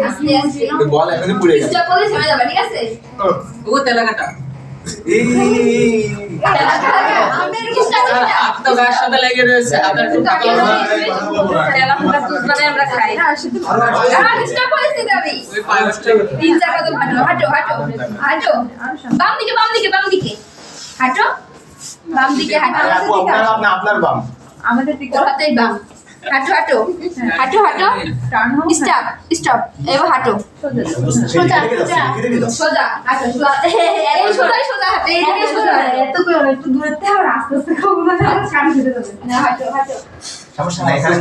আস্তে আস্তে বল এখনই পুড়ে গেছে যাবে। ঠিক আছে? ও তেলাকাটা। বাম আমাদের দিকে হাতেই বাম। হাঁটো হাঁটো। হাঁটো হাঁটো। Turn stop stop. এবার হাঁটো। সোজা সোজা। হাঁটো সোজা। সোজা সোজা হাঁটো। এই সোজা এত করে একটু দূরে থেকে আস্তে আস্তে খাব না কান ফেটে যাবে না হাঁটো হাঁটো। সমস্যা নাই এখানে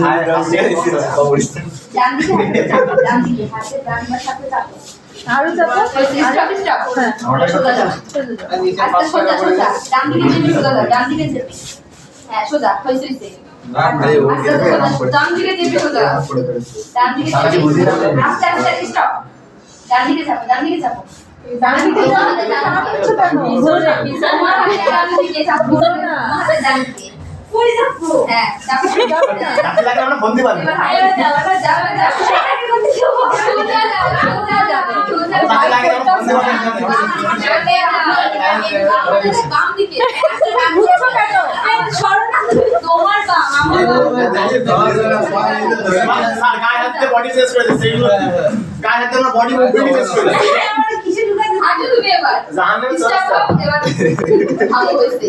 ডান দিকে হাঁটো ডান দিকে হাতে ডান বা সাথে চাপো আরও যাব? Stop stop. সোজা যাও। আস্তে সোজা সোজা। ডান দিকে চেপে সোজা যাও। ডান দিকে চেপে হ্যাঁ সোজা। হইছে হইছে। সোজা ডান দিকে চেপে সোজা ডান দিকে? চেপে আস্তে আস্তে স্টপ ডান দিকে চাপো ডান দিকে চাপো ডান দিকে দিকে চাপো ডান দিকে কই যাব? হ্যাঁ চাপো রাতে আমরা ফোন দিবানি এবার হাতে যাও এবার যাও স্যার গায়ে হাত দিয়ে বডি টেস্ট করে দিচ্ছে এইগুলো গায়ে হাত দিয়ে আমরা বডি মুভমেন্ট টেস্ট করে দিচ্ছি জানেন স্টপ এবার। ভালো হয়েছে।